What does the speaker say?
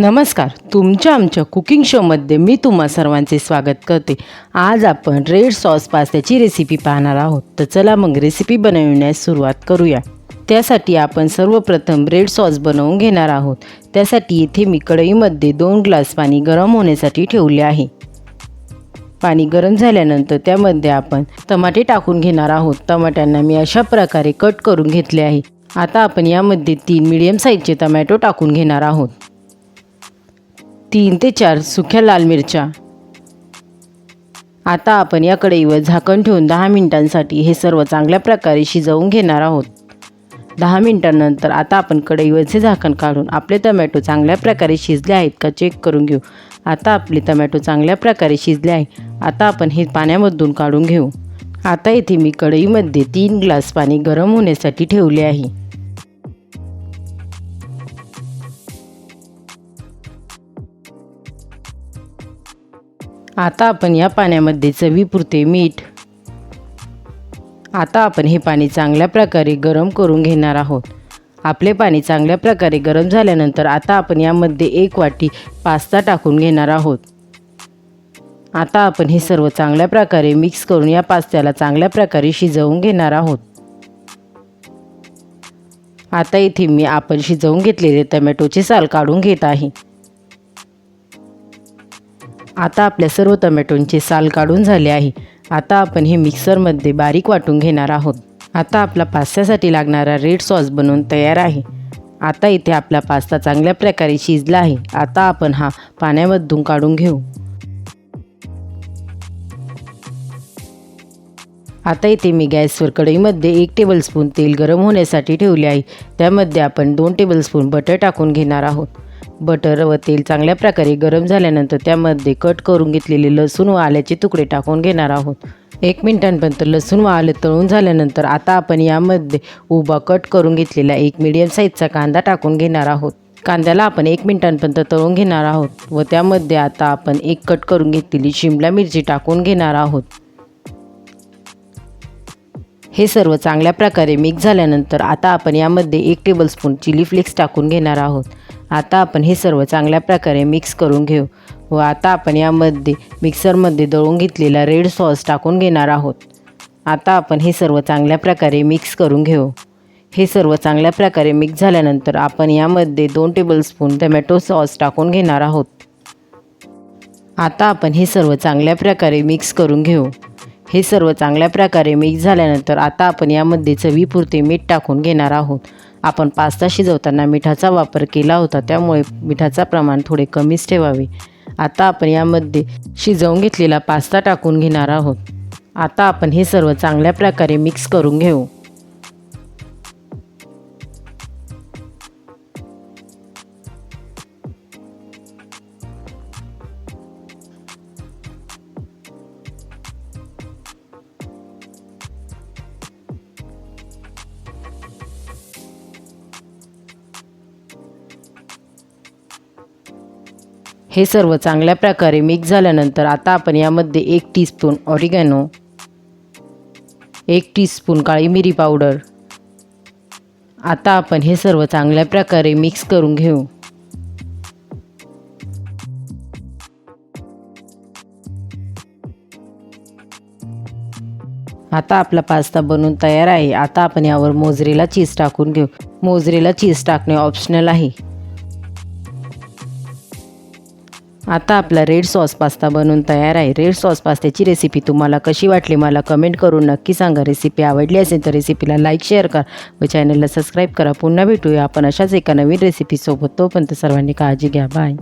नमस्कार. तुमच्या आमच्या कुकिंग शोमध्ये मी तुम्हा सर्वांचे स्वागत करते. आज आपण रेड सॉस पास्त्याची रेसिपी पाहणार आहोत. तर चला मग रेसिपी बनवण्यास सुरुवात करूया. त्यासाठी आपण सर्वप्रथम रेड सॉस बनवून घेणार आहोत. त्यासाठी इथे मी कढईमध्ये दोन ग्लास पाणी गरम होण्यासाठी ठेवले आहे. पाणी गरम झाल्यानंतर त्यामध्ये आपण टमाटे टाकून घेणार आहोत. टमाट्यांना मी अशा प्रकारे कट करून घेतले आहे. आता आपण यामध्ये तीन मिडियम साईजचे टमॅटो टाकून घेणार आहोत. तीन ते चार सुक्या लाल मिरच्या. आता आपण या कढईवर झाकण ठेवून दहा मिनिटांसाठी हे सर्व चांगल्या प्रकारे शिजवून घेणार आहोत. दहा मिनिटांनंतर आता आपण कढईवरचे झाकण काढून आपले टमॅटो चांगल्या प्रकारे शिजले आहेत का चेक करून घेऊ. आता आपले टमॅटो चांगल्या प्रकारे शिजले आहे. आता आपण हे पाण्यामधून काढून घेऊ. आता येथे मी कढईमध्ये तीन ग्लास पाणी गरम होण्यासाठी ठेवले आहे. आता आपण या पाण्यामध्ये चवीपुरते मीठ. आता आपण हे पाणी चांगल्या प्रकारे गरम करून घेणार आहोत. आपले पाणी चांगल्या प्रकारे गरम झाल्यानंतर आता आपण यामध्ये एक वाटी पास्ता टाकून घेणार आहोत. आता आपण हे सर्व चांगल्या प्रकारे मिक्स करून या पास्त्याला चांगल्या प्रकारे शिजवून घेणार आहोत. आता इथे मी आपण शिजवून घेतलेले टमॅटोचे साल काढून घेत आहे. आता आपल्या सर्व टमॅटोंचे साल काढून झाले आहे. आता आपण हे मिक्सरमध्ये बारीक वाटून घेणार आहोत. आता आपला पास्त्यासाठी लागणारा रेड सॉस बनवून तयार आहे. आता इथे आपला पास्ता चांगल्या प्रकारे शिजला आहे. आता आपण हा पाण्यामधून काढून घेऊ. आता इथे मी गॅसवर कढईमध्ये एक टेबलस्पून तेल गरम होण्यासाठी ठेवले आहे. त्यामध्ये आपण दोन टेबलस्पून बटर टाकून घेणार आहोत. बटर व तेल चांगल्या प्रकारे गरम झाल्यानंतर त्यामध्ये कट करून घेतलेले लसूण व आल्याचे तुकडे टाकून घेणार आहोत. एक मिनिटांपर्यंत लसूण व आले तळून झाल्यानंतर आता आपण यामध्ये उभा कट करून घेतलेला एक मीडियम साईजचा कांदा टाकून घेणार आहोत. कांद्याला आपण एक मिनिटांपर्यंत तळून घेणार आहोत व त्यामध्ये आता आपण एक कट करून घेतलेली शिमला मिरची टाकून घेणार आहोत. हे सर्व चांगल्या प्रकारे मिक्स झाल्यानंतर आता आपण यामध्ये एक टेबलस्पून चिली फ्लेक्स टाकून घेणार आहोत. आता आपण हे सर्व चांगल्या प्रकारे मिक्स करून घेऊ व आता आपण यामध्ये मिक्सरमध्ये दळून घेतलेला रेड सॉस टाकून घेणार आहोत. आता आपण हे सर्व चांगल्या प्रकारे मिक्स करून घेऊ. हे सर्व चांगल्या प्रकारे मिक्स झाल्यानंतर आपण यामध्ये दोन टेबलस्पून टमॅटो सॉस टाकून घेणार आहोत. आता आपण हे सर्व चांगल्या प्रकारे मिक्स करून घेऊ. हे सर्व चांगल्या प्रकारे मिक्स झाल्यानंतर आता आपण यामध्ये चवीपुरते मीठ टाकून घेणार आहोत. आपण पास्ता शिजवताना मिठाचा वापर केला होता त्यामुळे मिठाचा प्रमाण थोडे कमीच ठेवावे. आता आपण यामध्ये शिजवून घेतलेला पास्ता टाकून घेणार आहोत. आता आपण हे सर्व चांगल्या प्रकारे मिक्स करून घेऊ. हे सर्व चांगल्या प्रकारे मिक्स झाल्यानंतर आता आपण यामध्ये एक टीस्पून ऑरिगॅनो एक टीस्पून काळी मिरी पावडर आता आपण हे सर्व चांगल्या प्रकारे मिक्स करून घेऊ. आता आपला पास्ता बनवून तयार आहे. आता आपण यावर मोजरेला चीज टाकून घेऊ. मोजरेला चीज टाकणे ऑप्शनल आहे. आता आपला रेड सॉस पास्ता बनवून तयार आहे. रेड सॉस पास्त्याची रेसिपी तुम्हाला कशी वाटली मला कमेंट करून नक्की सांगा. रेसिपी आवडली असेल तर रेसिपीला लाईक शेअर करा व चॅनलला सबस्क्राईब करा. पुन्हा भेटूया आपण अशाच एका नवीन रेसिपीसोबत तोपर्यंत सर्वांनी काळजी घ्या. बाय